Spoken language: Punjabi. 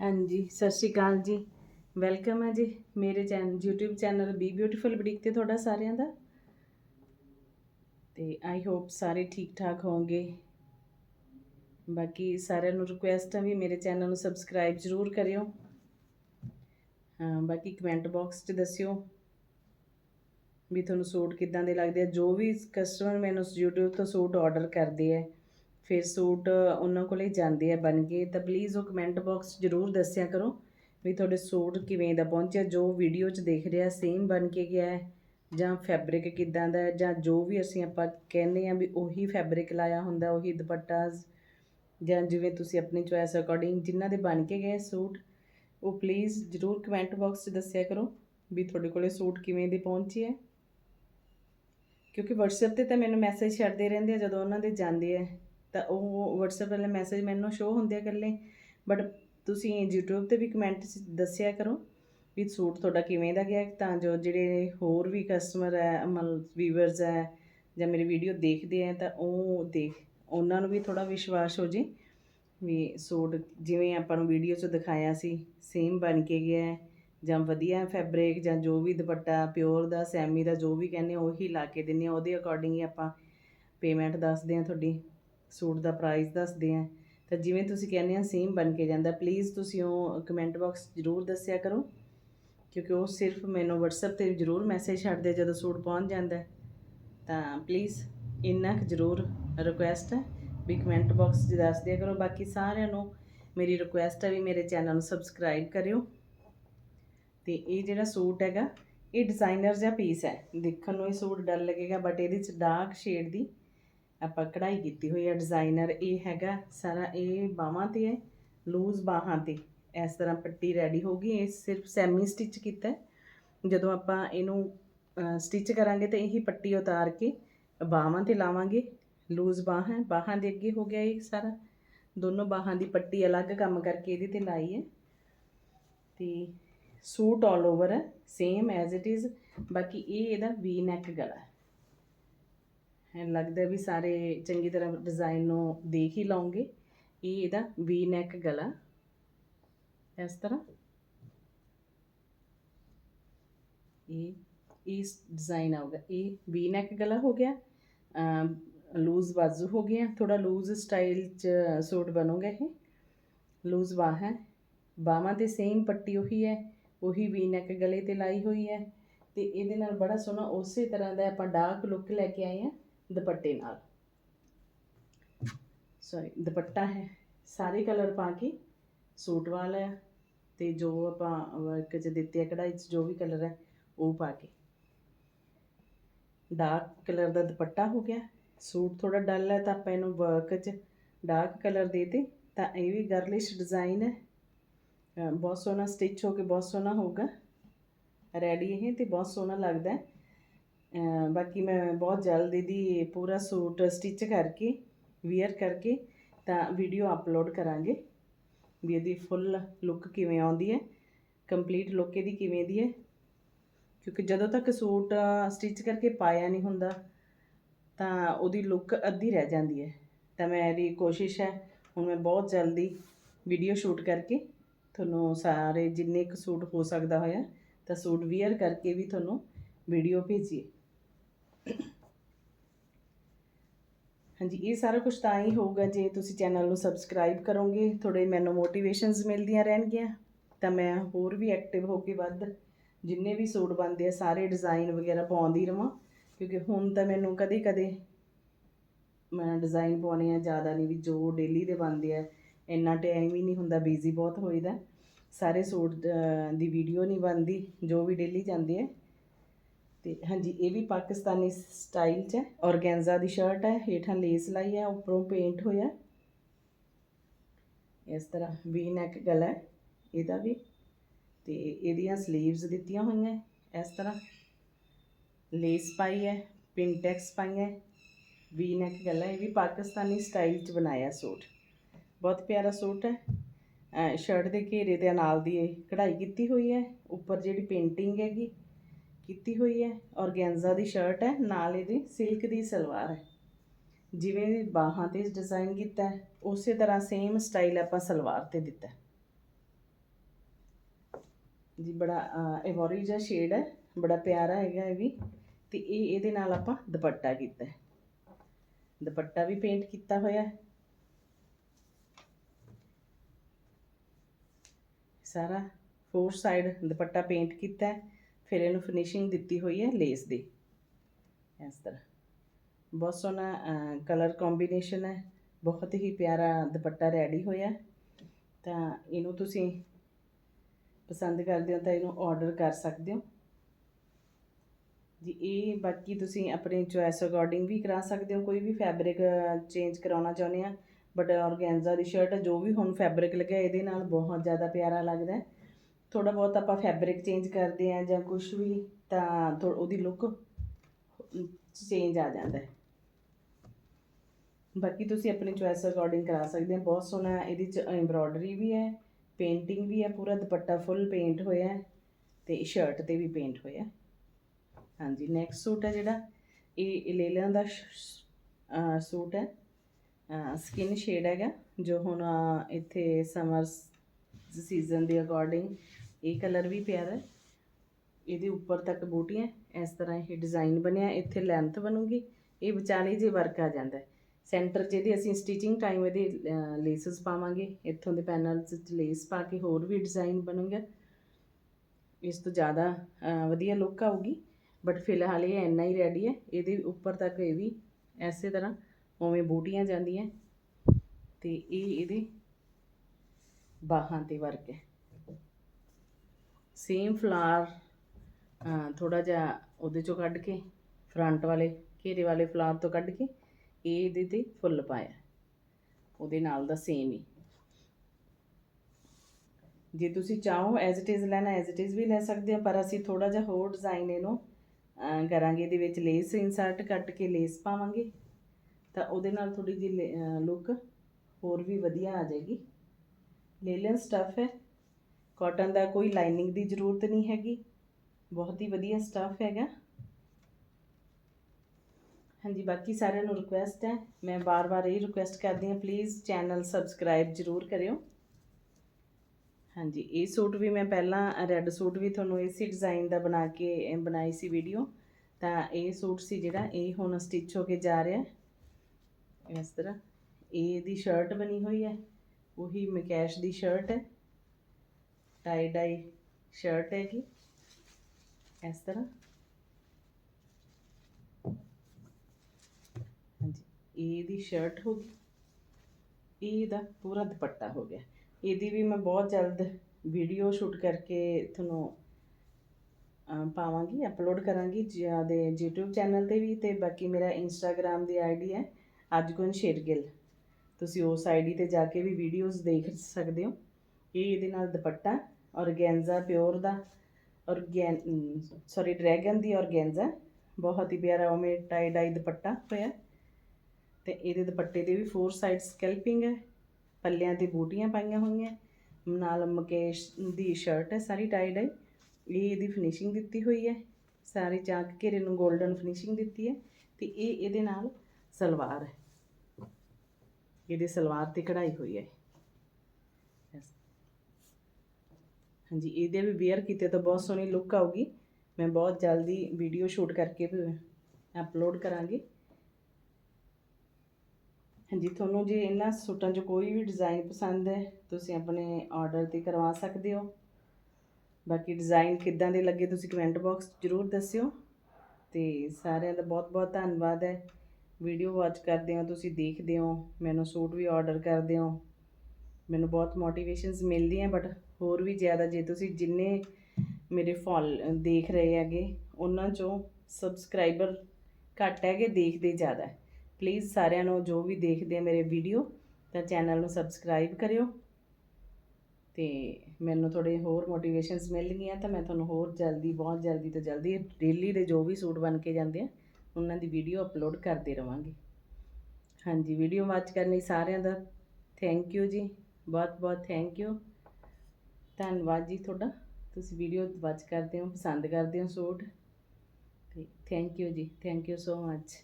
ਹਾਂਜੀ, ਸਤਿ ਸ਼੍ਰੀ ਅਕਾਲ ਜੀ। ਵੈਲਕਮ ਹੈ ਜੀ ਮੇਰੇ channel YouTube channel be beautiful boutique ਤੇ ਤੁਹਾਡਾ ਸਾਰਿਆਂ ਦਾ। ਤੇ ਆਈ ਹੋਪ ਸਾਰੇ ਠੀਕ ਠਾਕ ਹੋਵੋਗੇ। ਬਾਕੀ ਸਾਰਿਆਂ ਨੂੰ ਰਿਕੁਐਸਟ ਹੈ ਵੀ ਮੇਰੇ ਚੈਨਲ ਨੂੰ ਸਬਸਕ੍ਰਾਈਬ ਜ਼ਰੂਰ ਕਰਿਓ। ਹਾਂ, ਬਾਕੀ ਕਮੈਂਟ ਬਾਕਸ 'ਚ ਦੱਸਿਓ ਵੀ ਤੁਹਾਨੂੰ ਸੂਟ ਕਿੱਦਾਂ ਦੇ ਲੱਗਦੇ ਆ। ਜੋ ਵੀ ਕਸਟਮਰ ਮੈਨੂੰ YouTube ਤੋਂ ਸੂਟ ਆਰਡਰ ਕਰਦੇ ਆ ਫਿਰ ਸੂਟ ਉਹਨਾਂ ਕੋਲੇ ਜਾਂਦੇ ਆ ਬਣ ਕੇ, ਤਾਂ ਪਲੀਜ਼ ਉਹ ਕਮੈਂਟ ਬਾਕਸ 'ਚ ਜ਼ਰੂਰ ਦੱਸਿਆ ਕਰੋ ਵੀ ਤੁਹਾਡੇ ਸੂਟ ਕਿਵੇਂ ਦਾ ਪਹੁੰਚਿਆ, ਜੋ ਵੀਡੀਓ 'ਚ ਦੇਖ ਰਿਹਾ ਸੇਮ ਬਣ ਕੇ ਗਿਆ ਹੈ ਜਾਂ ਫੈਬਰਿਕ ਕਿੱਦਾਂ ਦਾ ਜਾਂ ਜੋ ਵੀ ਅਸੀਂ ਆਪਾਂ ਕਹਿੰਦੇ ਆ ਵੀ ਉਹੀ ਫੈਬਰਿਕ ਲਾਇਆ ਹੁੰਦਾ, ਉਹੀ ਦੁਪੱਟਾ ਜਾਂ ਜਿਵੇਂ ਤੁਸੀਂ ਆਪਣੀ ਚੋਇਸ ਅਕੋਰਡਿੰਗ ਜਿਨ੍ਹਾਂ ਦੇ ਬਣ ਕੇ ਗਏ ਸੂਟ, ਉਹ ਪਲੀਜ਼ ਜ਼ਰੂਰ ਕਮੈਂਟ ਬਾਕਸ 'ਚ ਦੱਸਿਆ ਕਰੋ ਵੀ ਤੁਹਾਡੇ ਕੋਲੇ ਸੂਟ ਕਿਵੇਂ ਦੇ ਪਹੁੰਚੇ ਹੈ। ਕਿਉਂਕਿ WhatsApp ਤੇ ਤਾਂ ਮੈਨੂੰ ਮੈਸੇਜ ਛੱਡਦੇ ਰਹਿੰਦੇ ਆ ਜਦੋਂ ਉਹਨਾਂ ਦੇ ਜਾਂਦੇ ਆ ਤਾਂ ਉਹ WhatsApp ਵਾਲੇ ਮੈਸੇਜ ਮੈਨੂੰ ਸ਼ੋ ਹੁੰਦੇ ਆ ਇਕੱਲੇ। ਬਟ ਤੁਸੀਂ YouTube ਤੇ ਵੀ ਕਮੈਂਟ 'ਚ ਦੱਸਿਆ ਕਰੋ ਵੀ ਸੂਟ ਤੁਹਾਡਾ ਕਿਵੇਂ ਦਾ ਗਿਆ, ਤਾਂ ਜੋ ਜਿਹੜੇ ਹੋਰ ਵੀ ਕਸਟਮਰ ਹੈ, ਮਤਲਬ ਵੀਵਰਸ ਹੈ ਜਾਂ ਮੇਰੀ ਵੀਡੀਓ ਦੇਖਦੇ ਆ ਤਾਂ ਉਹ ਦੇਖ, ਉਹਨਾਂ ਨੂੰ ਵੀ ਥੋੜਾ ਵਿਸ਼ਵਾਸ ਹੋ ਜੇ ਵੀ ਸੂਟ ਜਿਵੇਂ ਆਪਾਂ ਨੂੰ ਵੀਡੀਓ 'ਚ ਦਿਖਾਇਆ ਸੀ ਸੇਮ ਬਣ ਕੇ ਗਿਆ ਹੈ ਜਾਂ ਵਧੀਆ ਫੈਬਰਿਕ ਜਾਂ ਜੋ ਵੀ ਦੁਪੱਟਾ ਪਿਓਰ ਦਾ, ਸੈਮੀ ਦਾ, ਜੋ ਵੀ ਕਹਿੰਦੇ ਆ, ਉਹੀ ਲਾ ਕੇ ਦਿੰਨੇ ਆ। ਉਹਦੇ ਅਕੋਰਡਿੰਗ ਹੀ ਆਪਾਂ ਪੇਮੈਂਟ ਦੱਸਦੇ ਆ ਤੁਹਾਡੀ। ਸੂਟ ਦਾ ਪ੍ਰਾਈਸ ਦੱਸਦੇ ਆ। ਤਾਂ ਜਿਵੇਂ ਤੁਸੀਂ ਕਹਿੰਦੇ ਆ ਸੇਮ ਬਣ ਕੇ ਜਾਂਦਾ। ਪਲੀਜ਼ ਤੁਸੀਂ ਉਹ ਕਮੈਂਟ ਬਾਕਸ ਜ਼ਰੂਰ ਦੱਸਿਆ ਕਰੋ। ਕਿਉਂਕਿ ਉਹ ਸਿਰਫ ਮੈਨੂੰ WhatsApp ਤੇ ਜ਼ਰੂਰ ਮੈਸੇਜ ਛੱਡਦੇ ਜਦੋਂ ਸੂਟ ਪਹੁੰਚ ਜਾਂਦਾ ਤਾਂ ਪਲੀਜ਼ ਇੰਨਾ ਕੁ ਜ਼ਰੂਰ ਰਿਕੁਐਸਟ ਹੈ। ਵੀ ਕਮੈਂਟ ਬਾਕਸ 'ਚ ਦੱਸ ਦਿਆ ਕਰੋ। ਬਾਕੀ ਸਾਰਿਆਂ ਨੂੰ ਮੇਰੀ ਰਿਕੁਐਸਟ ਹੈ ਵੀ ਮੇਰੇ ਚੈਨਲ ਨੂੰ ਸਬਸਕ੍ਰਾਈਬ ਕਰਿਓ। ਤੇ ਇਹ ਜਿਹੜਾ ਸੂਟ ਹੈਗਾ, ਇਹ ਡਿਜ਼ਾਈਨਰ ਜਿਹਾ ਪੀਸ ਹੈ। ਦੇਖਣ ਨੂੰ ਇਹ ਸੂਟ ਡਰ ਲੱਗੇਗਾ ਬਟ ਇਹਦੇ 'ਚ ਡਾਰਕ ਸ਼ੇਡ ਦੀ ਆਪਾਂ ਕਢਾਈ ਕੀਤੀ ਹੋਈ ਹੈ ਡਿਜ਼ਾਈਨਰ ਇਹ ਹੈਗਾ ਸਾਰਾ ਇਹ ਬਾਹਾਂ ਤੇ ਹੈ ਲੂਜ਼ ਬਾਹਾਂ ਤੇ। ਇਸ ਤਰ੍ਹਾਂ ਪੱਟੀ ਰੈਡੀ ਹੋ ਗਈ, ਇਹ ਸਿਰਫ ਸੈਮੀ ਸਟਿਚ ਕੀਤਾ ਜਦੋਂ ਆਪਾਂ ਇਹਨੂੰ ਸਟਿਚ ਕਰਾਂਗੇ ਤਾਂ ਇਹੀ ਪੱਟੀ ਉਤਾਰ ਕੇ ਬਾਹਾਂ ਤੇ ਲਾਵਾਂਗੇ। ਲੂਜ਼ ਬਾਹਾਂ ਹੈ ਬਾਹਾਂ ਦੇ ਅੱਗੇ ਹੋ ਗਿਆ ਇਹ ਸਾਰਾ। ਦੋਨੋਂ ਬਾਹਾਂ ਦੀ ਪੱਟੀ ਅਲੱਗ ਕੰਮ ਕਰਕੇ ਇਹਦੇ ਤੇ ਲਾਈ ਹੈ। ਤੇ ਸੂਟ ਆਲ ਓਵਰ ਹੈ ਸੇਮ ਐਜ਼ ਇਟ ਇਜ਼ ਬਾਕੀ ਇਹ ਇਹਦਾ ਵੀ ਨੈਕ ਗਲਾ ਹੈ। ਲੱਗਦਾ ਵੀ ਸਾਰੇ ਚੰਗੀ ਤਰ੍ਹਾਂ ਡਿਜ਼ਾਈਨ ਨੂੰ ਦੇਖ ਹੀ ਲਓਗੇ ਇਹ ਇਹਦਾ ਵੀ ਨੈਕ ਗਲਾ। ਇਸ ਤਰ੍ਹਾਂ। ਇਹ ਇਸ ਡਿਜ਼ਾਈਨ ਆਊਗਾ ਇਹ ਵੀ ਨੈਕ ਗਲਾ ਹੋ ਗਿਆ। ਲੂਜ਼ ਬਾਜ਼ੂ ਹੋ ਗਿਆ ਥੋੜਾ ਲੂਜ਼ ਸਟਾਈਲ ਚ ਸੂਟ ਬਣੂਗਾ ਇਹ। ਲੂਜ਼ ਬਾਹ ਹੈ। ਬਾਹਾਂ ਤੇ ਸੇਮ ਪੱਟੀ ਉਹੀ ਹੈ। ਉਹੀ ਵੀ ਨੈਕ ਗਲੇ ਤੇ ਲਾਈ ਹੋਈ ਹੈ। ਤੇ ਇਹਦੇ ਨਾਲ ਬੜਾ ਸੋਹਣਾ ਉਸੇ ਤਰ੍ਹਾਂ ਦਾ ਆਪਾਂ ਡਾਰਕ ਲੁੱਕ ਲੈ ਕੇ ਆਏ ਆ ਦੁਪੱਟੇ ਨਾਲ। ਸੌਰੀ ਦੁਪੱਟਾ ਹੈ। ਸਾਰੇ ਕਲਰ ਪਾ ਕੇ ਸੂਟ ਵਾਲਾ ਹੈ ਤੇ ਜੋ ਆਪਾਂ ਵਰਕ 'ਚ ਦਿੱਤੇ ਆ, ਕਢਾਈ 'ਚ ਜੋ ਵੀ ਕਲਰ ਹੈ, ਉਹ ਪਾ ਕੇ। ਡਾਰਕ ਕਲਰ ਦਾ ਦੁਪੱਟਾ ਹੋ ਗਿਆ। ਸੂਟ ਥੋੜਾ ਡਲ ਹੈ ਤਾਂ ਆਪਾਂ ਇਹਨੂੰ ਵਰਕ 'ਚ ਡਾਰਕ ਕਲਰ ਦੇ ਤੇ ਤਾਂ ਇਹ ਵੀ ਗਰਲਿਸ਼ ਡਿਜ਼ਾਈਨ ਹੈ। ਬਹੁਤ ਸੋਹਣਾ ਸਟਿਚ ਹੋ ਕੇ ਬਹੁਤ ਸੋਹਣਾ ਹੋਊਗਾ। ਰੈਡੀ ਇਹ ਤੇ ਬਹੁਤ ਸੋਹਣਾ ਲੱਗਦਾ ਹੈ। ਬਾਕੀ ਮੈਂ ਬਹੁਤ ਜਲਦ ਇਹਦੀ ਪੂਰਾ ਸੂਟ ਸਟਿਚ ਕਰਕੇ ਵੇਅਰ ਕਰਕੇ ਤਾਂ ਵੀਡੀਓ ਅਪਲੋਡ ਕਰਾਂਗੇ ਵੀ ਇਹਦੀ ਫੁੱਲ ਲੁੱਕ ਕਿਵੇਂ ਆਉਂਦੀ ਹੈ ਕੰਪਲੀਟ ਲੁੱਕ ਇਹਦੀ ਕਿਵੇਂ ਦੀ ਹੈ। ਕਿਉਂਕਿ ਜਦੋਂ ਤੱਕ ਸੂਟ ਸਟਿਚ ਕਰਕੇ ਪਾਇਆ ਨਹੀਂ ਹੁੰਦਾ, ਤਾਂ ਉਹਦੀ ਲੁੱਕ ਅੱਧੀ ਰਹਿ ਜਾਂਦੀ ਹੈ। ਤਾਂ ਮੇਰੀ ਕੋਸ਼ਿਸ਼ ਹੈ, ਹੁਣ ਮੈਂ ਬਹੁਤ ਜਲਦੀ ਵੀਡੀਓ ਸ਼ੂਟ ਕਰਕੇ ਤੁਹਾਨੂੰ ਸਾਰੇ ਜਿੰਨੇ ਕੁ ਸੂਟ ਹੋ ਸਕਦਾ ਹੋਇਆ, ਤਾਂ ਸੂਟ ਵੀਅਰ ਕਰਕੇ ਵੀ ਤੁਹਾਨੂੰ ਵੀਡੀਓ ਭੇਜੀਏ। ਹਾਂਜੀ, ਇਹ ਸਾਰਾ ਕੁਝ ਤਾਂ ਹੀ ਹੋਊਗਾ ਜੇ ਤੁਸੀਂ ਚੈਨਲ ਨੂੰ ਸਬਸਕ੍ਰਾਈਬ ਕਰੋਗੇ ਥੋੜੇ ਮੈਨੂੰ ਮੋਟੀਵੇਸ਼ਨਸ ਮਿਲਦੀਆਂ ਰਹਿਣਗੀਆਂ, ਤਾਂ ਮੈਂ ਹੋਰ ਵੀ ਐਕਟਿਵ ਹੋ ਕੇ ਵੱਧ ਜਿੰਨੇ ਵੀ ਸੂਟ ਬਣਦੇ ਆ, ਸਾਰੇ ਡਿਜ਼ਾਈਨ ਵਗੈਰਾ ਪਾਉਂਦੀ ਰਵਾਂ, ਕਿਉਂਕਿ ਹੁਣ ਤਾਂ ਮੈਨੂੰ ਕਦੇ ਕਦੇ ਮੈਂ ਡਿਜ਼ਾਈਨ ਪਾਉਣੇ ਆ, ਜ਼ਿਆਦਾ ਨਹੀਂ ਵੀ ਜੋ ਡੇਲੀ ਦੇ ਬਣਦੇ ਆ, ਇੰਨਾ ਟਾਈਮ ਹੀ ਨਹੀਂ ਹੁੰਦਾ ਬਿਜ਼ੀ ਬਹੁਤ ਹੋਈਦਾ। ਸਾਰੇ ਸੂਟ ਦੀ ਵੀਡੀਓ ਨਹੀਂ ਬਣਦੀ, ਜੋ ਵੀ ਡੇਲੀ ਜਾਂਦੀ ਹੈ ਤੇ ਹਾਂਜੀ, ਇਹ ਵੀ ਪਾਕਿਸਤਾਨੀ ਸਟਾਈਲ 'ਚ ਹੈ। ਔਰਗੈਂਜ਼ਾ ਦੀ ਸ਼ਰਟ ਹੈ, ਹੇਠਾਂ ਲੇਸ ਲਾਈ ਹੈ, ਉੱਪਰੋਂ ਪੇਂਟ ਹੋਇਆ ਇਸ ਤਰ੍ਹਾਂ ਵੀ ਨੈਕ ਗਲਾ ਹੈ, ਇਹਦਾ ਵੀ। ਤੇ ਇਹਦੀਆਂ 슬ੀਵਸ ਦਿੱਤੀਆਂ ਹੋਈਆਂ ਇਸ ਤਰ੍ਹਾਂ। ਲੇਸ ਪਾਈ ਹੈ ਪਿੰਟੈਕਸ ਪਾਈ ਹੈ ਵੀ ਨੈਕ ਗਲਾ ਇਹ ਵੀ ਪਾਕਿਸਤਾਨੀ ਸਟਾਈਲ 'ਚ ਬਣਾਇਆ ਸੂਟ। ਬਹੁਤ ਪਿਆਰਾ ਸੂਟ ਹੈ। ਸ਼ਰਟ ਦੇ ਘੇਰੇ ਦੇ ਨਾਲ ਦੀ ਇਹ ਕਢਾਈ ਕੀਤੀ ਹੋਈ ਹੈ। ਉੱਪਰ ਜਿਹੜੀ ਪੇਂਟਿੰਗ ਹੈਗੀ ਕੀਤੀ ਹੋਈ ਹੈ ਔਰਗੈਂਜ਼ਾ ਦੀ ਸ਼ਰਟ ਹੈ, ਨਾਲ ਇਹਦੀ ਸਿਲਕ ਦੀ ਸਲਵਾਰ ਹੈ। ਜਿਵੇਂ ਬਾਹਾਂ ਤੇ ਡਿਜ਼ਾਈਨ ਕੀਤਾ ਹੈ, ਉਸੇ ਤਰ੍ਹਾਂ ਸੇਮ ਸਟਾਈਲ ਆਪਾਂ ਸਲਵਾਰ ਤੇ ਦਿੱਤਾ ਜੀ, ਬੜਾ ਐਵੋਰੀ ਜਿਹਾ ਸ਼ੇਡ ਹੈ, ਬੜਾ ਪਿਆਰਾ ਹੈਗਾ ਇਹ ਵੀ। ਤੇ ਇਹ, ਇਹਦੇ ਨਾਲ ਆਪਾਂ ਦੁਪੱਟਾ ਕੀਤਾ ਹੈ। ਦੁਪੱਟਾ ਵੀ ਪੇਂਟ ਕੀਤਾ ਹੋਇਆ ਹੈ। ਸਾਰਾ ਫੋਰ ਸਾਈਡ ਦੁਪੱਟਾ ਪੇਂਟ ਕੀਤਾ ਹੈ। ਫਿਰ ਇਹਨੂੰ ਫਿਨਿਸ਼ਿੰਗ ਦਿੱਤੀ ਹੋਈ ਹੈ ਲੇਸ ਦੀ। ਇਸ ਤਰ੍ਹਾਂ। ਬਹੁਤ ਸੋਹਣਾ ਕਲਰ ਕੰਬੀਨੇਸ਼ਨ ਹੈ। ਬਹੁਤ ਹੀ ਪਿਆਰਾ ਦੁਪੱਟਾ ਰੈਡੀ ਹੋਇਆ। ਤਾਂ ਇਹਨੂੰ ਤੁਸੀਂ ਪਸੰਦ ਕਰਦੇ ਹੋ ਤਾਂ ਇਹਨੂੰ ਆਰਡਰ ਕਰ ਸਕਦੇ ਹੋ। ਜੀ, ਇਹ ਬਾਕੀ ਤੁਸੀਂ ਆਪਣੀ ਚੋਇਸ ਅਕੋਰਡਿੰਗ ਵੀ ਕਰਾ ਸਕਦੇ ਹੋ। ਕੋਈ ਵੀ ਫੈਬਰਿਕ ਚੇਂਜ ਕਰਾਉਣਾ ਚਾਹੁੰਦੇ ਆ ਬਟ ਔਰਗੈਂਜਾ ਦੀ ਸ਼ਰਟ ਜੋ ਵੀ ਹੁਣ ਫੈਬਰਿਕ ਲੱਗਿਆ, ਇਹਦੇ ਨਾਲ ਬਹੁਤ ਜ਼ਿਆਦਾ ਪਿਆਰਾ ਲੱਗਦਾ ਹੈ। ਥੋੜਾ ਬਹੁਤ ਆਪਾਂ ਫੈਬਰਿਕ ਚੇਂਜ ਕਰਦੇ ਆ ਜਾਂ ਕੁਝ ਵੀ, ਤਾਂ ਥੋ- ਉਹਦੀ ਲੁੱਕ ਚੇਂਜ ਆ ਜਾਂਦਾ ਹੈ। ਬਾਕੀ ਤੁਸੀਂ ਆਪਣੀ ਚੋਇਸ ਅਕੋਰਡਿੰਗ ਕਰਾ ਸਕਦੇ ਹੋ। ਬਹੁਤ ਸੋਹਣਾ ਇਹਦੇ ਚ ਐਮਬ੍ਰੋਇਡਰੀ ਵੀ ਹੈ ਪੇਂਟਿੰਗ ਵੀ ਹੈ, ਪੂਰਾ ਦੁਪੱਟਾ ਫੁੱਲ ਪੇਂਟ ਹੋਇਆ ਹੈ ਤੇ ਸ਼ਰਟ ਤੇ ਵੀ ਪੇਂਟ ਹੋਇਆ ਹਾਂਜੀ ਨੈਕਸਟ ਸੂਟ ਹੈ ਜਿਹੜਾ, ਇਹ ਲੇਲਿਆਂ ਦਾ ਸੂਟ ਹੈ। ਸਕਿਨ ਸ਼ੇਡ ਹੈਗਾ, ਜੋ ਹੁਣ ਇੱਥੇ ਸਮਰਸ ਸੀਜ਼ਨ ਦੇ ਅਕੋਰਡਿੰਗ ਇਹ ਕਲਰ ਵੀ ਪਿਆਰਾ ਹੈ ਇਹਦੇ ਉੱਪਰ ਤੱਕ ਬੂਟੀਆਂ, ਇਸ ਤਰ੍ਹਾਂ ਇਹ ਡਿਜ਼ਾਈਨ ਬਣਿਆ, ਇੱਥੇ ਲੈਂਥ ਬਣੂਗੀ। ਇਹ ਵਿਚਾਲੇ ਜੇ ਵਰਕ ਆ ਜਾਂਦਾ। ਹੈ ਸੈਂਟਰ ਜਿਹਦੇ ਅਸੀਂ ਸਟਿਚਿੰਗ ਟਾਈਮ ਇਹਦੇ ਲੇਸਸ ਪਾਵਾਂਗੇ। ਇੱਥੋਂ ਦੇ ਪੈਨਲਸ ਵਿੱਚ ਲੇਸ ਪਾ ਕੇ ਹੋਰ ਵੀ ਡਿਜ਼ਾਈਨ ਬਣੂਗਾ। ਇਸ ਤੋਂ ਜ਼ਿਆਦਾ ਵਧੀਆ ਲੁੱਕ ਆਊਗੀ। ਬਟ ਫਿਲਹਾਲ ਇਹ ਇੰਨਾ ਹੀ ਰੈਡੀ ਹੈ। ਇਹਦੇ ਉੱਪਰ ਤੱਕ ਇਹ ਵੀ ਐਸੇ ਤਰ੍ਹਾਂ ਉਵੇਂ ਬੂਟੀਆਂ ਜਾਂਦੀਆਂ। ਤੇ ਇਹ ਇਹਦੇ ਬਾਹਾਂ ਤੇ ਵਰਕ ਹੈ ਸੇਮ ਫਲਾਰ ਥੋੜਾ ਜਿਹਾ ਉਹਦੇ ਚੋਂ ਕੱਢ ਕੇ ਫਰੰਟ ਵਾਲੇ, ਘੇਰੇ ਵਾਲੇ ਫਲਾਰ ਤੋਂ ਕੱਢ ਕੇ, ਇਹ ਇਹਦੇ ਤੇ ਫੁੱਲ ਪਾਇਆ। ਉਹਦੇ ਨਾਲ ਦਾ ਸੇਮ ਹੀ। ਜੇ ਤੁਸੀਂ ਚਾਹੋ ਐਜ਼ ਇਟ ਇਜ਼ ਲੈਣਾ ਐਜ਼ ਇਟ ਇਜ਼ ਵੀ ਲੈ ਸਕਦੇ ਹੋ, ਪਰ ਅਸੀਂ ਥੋੜਾ ਜਿਹਾ ਹੋਰ ਡਿਜ਼ਾਈਨ ਇਹਨੂੰ ਕਰਾਂਗੇ, ਇਹਦੇ ਵਿੱਚ ਲੇਸ ਇਨਸਰਟ ਕੱਟ ਕੇ ਲੇਸ ਪਾਵਾਂਗੇ। ਤਾਂ ਉਹਦੇ ਨਾਲ ਥੋੜੀ ਜਿਹੀ ਲੁੱਕ ਹੋਰ ਵੀ ਵਧੀਆ ਆ ਜਾਏਗੀ। ਲੇਲਨ ਸਟੱਫ ਹੈ। ਕਾਟਨ ਦਾ ਕੋਈ ਲਾਈਨਿੰਗ ਦੀ ਜ਼ਰੂਰਤ ਨਹੀਂ ਹੈਗੀ। ਬਹੁਤ ਹੀ ਵਧੀਆ ਸਟੱਫ ਹੈਗਾ। ਹਾਂਜੀ, ਬਾਕੀ ਸਾਰਿਆਂ ਨੂੰ ਰਿਕੁਐਸਟ ਹੈ। ਮੈਂ ਬਾਰ-ਬਾਰ ਇਹ ਰਿਕੁਐਸਟ ਕਰਦੀ ਹਾਂ ਪਲੀਜ਼ ਚੈਨਲ ਸਬਸਕ੍ਰਾਈਬ ਜ਼ਰੂਰ ਕਰਿਓ। ਹਾਂਜੀ, ਇਹ ਸੂਟ ਵੀ ਮੈਂ ਪਹਿਲਾਂ ਰੈੱਡ ਸੂਟ ਵੀ ਤੁਹਾਨੂੰ ਇਸੇ ਡਿਜ਼ਾਈਨ ਦਾ ਬਣਾ ਕੇ ਬਣਾਈ ਸੀ ਵੀਡੀਓ ਤਾਂ ਇਹ ਸੂਟ ਸੀ ਜਿਹੜਾ, ਇਹ ਹੁਣ ਸਟਿਚ ਹੋ ਕੇ ਜਾ ਰਿਹਾ। ਇਸ ਤਰ੍ਹਾਂ, ਇਹ ਇਹਦੀ ਸ਼ਰਟ ਬਣੀ ਹੋਈ ਹੈ। ਉਹੀ ਮਕੈਸ਼ ਦੀ ਸ਼ਰਟ ਹੈ। ਟਾਈ ਡਾਈ ਸ਼ਰਟ ਹੈਗੀ। ਇਸ ਤਰ੍ਹਾਂ। ਹਾਂਜੀ ਇਹ ਇਹਦੀ ਸ਼ਰਟ ਹੋ ਗਈ। ਇਹ ਇਹਦਾ ਪੂਰਾ ਦੁਪੱਟਾ ਹੋ ਗਿਆ। ਇਹਦੀ ਵੀ ਮੈਂ ਬਹੁਤ ਜਲਦ ਵੀਡੀਓ ਸ਼ੂਟ ਕਰਕੇ ਤੁਹਾਨੂੰ ਪਾਵਾਂਗੀ ਅਪਲੋਡ ਕਰਾਂਗੀ ਜਿਆਦੇ YouTube ਚੈਨਲ ਤੇ ਵੀ ਤੇ ਬਾਕੀ ਮੇਰਾ Instagram ਦੀ ਆਈਡੀ ਹੈ। ਅਜਗੁਨ ਸ਼ੇਰਗਿੱਲ। ਤੁਸੀਂ ਉਸ ਆਈਡੀ ਤੇ ਜਾ ਕੇ ਵੀ ਵੀਡੀਓਜ਼ ਦੇਖ ਸਕਦੇ ਹੋ। ਇਹ ਇਹਦੇ ਨਾਲ ਦੁਪੱਟਾ ਔਰਗੈਂਜ਼ਾ ਪਿਓਰ ਦਾ ਔਰਗੈਨ ਸੌਰੀ ਡਰੈਗਨ ਦੀ ਔਰਗੈਂਜ਼ਾ ਬਹੁਤ ਹੀ ਪਿਆਰਾ ਉਵੇਂ ਟਾਈ ਡਾਈ ਦੁਪੱਟਾ ਹੋਇਆ। ਤੇ ਇਹਦੇ ਦੁਪੱਟੇ ਦੇ ਵੀ ਫੋਰ ਸਾਈਡ ਸਕੈਲਪਿੰਗ ਹੈ। ਪੱਲਿਆਂ ਤੇ ਬੂਟੀਆਂ ਪਾਈਆਂ ਹੋਈਆਂ। ਨਾਲ ਮੁਕੇਸ਼ ਦੀ ਸ਼ਰਟ ਹੈ ਸਾਰੀ ਟਾਈ ਡਾਈ ਇਹ ਇਹਦੀ ਫਿਨਿਸ਼ਿੰਗ ਦਿੱਤੀ ਹੋਈ ਹੈ। ਸਾਰੇ ਚਾਕ ਘੇਰੇ ਨੂੰ 골ਡਨ ਫਿਨਿਸ਼ਿੰਗ ਦਿੱਤੀ ਹੈ। ਤੇ ਇਹ ਇਹਦੇ ਨਾਲ ਸਲਵਾਰ ਹੈ। ਇਹਦੇ ਸਲਵਾਰ ਤੇ ਕਢਾਈ ਹੋਈ ਹੈ। ਹਾਂਜੀ, ਇਹਦੇ ਵੀ ਵੇਅਰ ਕੀਤੇ ਤਾਂ ਬਹੁਤ ਸੋਹਣੀ ਲੁੱਕ ਆਊਗੀ। ਮੈਂ ਬਹੁਤ ਜਲਦੀ ਵੀਡੀਓ ਸ਼ੂਟ ਕਰਕੇ ਅਪਲੋਡ ਕਰਾਂਗੀ। ਹਾਂਜੀ, ਤੁਹਾਨੂੰ ਜੇ ਇਹਨਾਂ ਸੂਟਾਂ 'ਚ ਕੋਈ ਵੀ ਡਿਜ਼ਾਈਨ ਪਸੰਦ ਹੈ, ਤੁਸੀਂ ਆਪਣੇ ਆਰਡਰ ਤੇ ਕਰਵਾ ਸਕਦੇ ਹੋ। ਬਾਕੀ ਡਿਜ਼ਾਈਨ ਕਿੱਦਾਂ ਦੇ ਲੱਗੇ ਤੁਸੀਂ ਕਮੈਂਟ ਬਾਕਸ ਜ਼ਰੂਰ ਦੱਸਿਓ। ਤੇ ਸਾਰਿਆਂ ਦਾ ਬਹੁਤ ਬਹੁਤ ਧੰਨਵਾਦ ਹੈ। ਵੀਡੀਓ ਵਾਚ ਕਰਦੇ ਹੋ, ਤੁਸੀਂ ਦੇਖਦੇ ਹੋ, ਮੈਨੂੰ ਸੂਟ ਵੀ ਆਰਡਰ ਕਰਦੇ ਹੋ। ਮੈਨੂੰ ਬਹੁਤ ਮੋਟੀਵੇਸ਼ਨਸ ਮਿਲਦੀਆਂ ਬਟ ਹੋਰ ਵੀ ਜ਼ਿਆਦਾ ਜੇ ਤੁਸੀਂ ਜਿੰਨੇ ਮੇਰੇ ਫੋਲ ਦੇਖ ਰਹੇ ਹੈਗੇ, ਉਹਨਾਂ ਚੋਂ ਸਬਸਕ੍ਰਾਈਬਰ ਘੱਟ ਹੈਗੇ, ਦੇਖਦੇ ਜ਼ਿਆਦਾ। ਪਲੀਜ਼ ਸਾਰਿਆਂ ਨੂੰ ਜੋ ਵੀ ਦੇਖਦੇ ਆ ਮੇਰੇ ਵੀਡੀਓ ਤਾਂ ਚੈਨਲ ਨੂੰ ਸਬਸਕ੍ਰਾਈਬ ਕਰਿਓ। ਤੇ ਮੈਨੂੰ ਥੋੜੇ ਹੋਰ ਮੋਟੀਵੇਸ਼ਨਸ ਮਿਲ ਗਈਆਂ, ਤਾਂ ਮੈਂ ਤੁਹਾਨੂੰ ਹੋਰ ਜਲਦੀ, ਬਹੁਤ ਜਲਦੀ ਤੋਂ ਜਲਦੀ ਡੇਲੀ ਦੇ ਜੋ ਵੀ ਸੂਟ ਬਣ ਕੇ ਜਾਂਦੇ ਆ ਉਹਨਾਂ ਦੀ ਵੀਡੀਓ ਅਪਲੋਡ ਕਰਦੇ ਰਵਾਂਗੀ। ਹਾਂਜੀ ਵੀਡੀਓ ਵਾਚ ਕਰਨ ਲਈ ਸਾਰਿਆਂ ਦਾ ਥੈਂਕ ਯੂ ਜੀ। ਬਹੁਤ ਬਹੁਤ ਥੈਂਕ ਯੂ ਧੰਨਵਾਦ ਜੀ ਤੁਹਾਡਾ। ਤੁਸੀਂ ਵੀਡੀਓ ਵਾਚ ਕਰਦੇ ਹੋ, ਪਸੰਦ ਕਰਦੇ ਹੋ ਸੂਟ। ਥੈਂਕ ਯੂ ਜੀ ਥੈਂਕ ਯੂ ਸੋ ਮੱਚ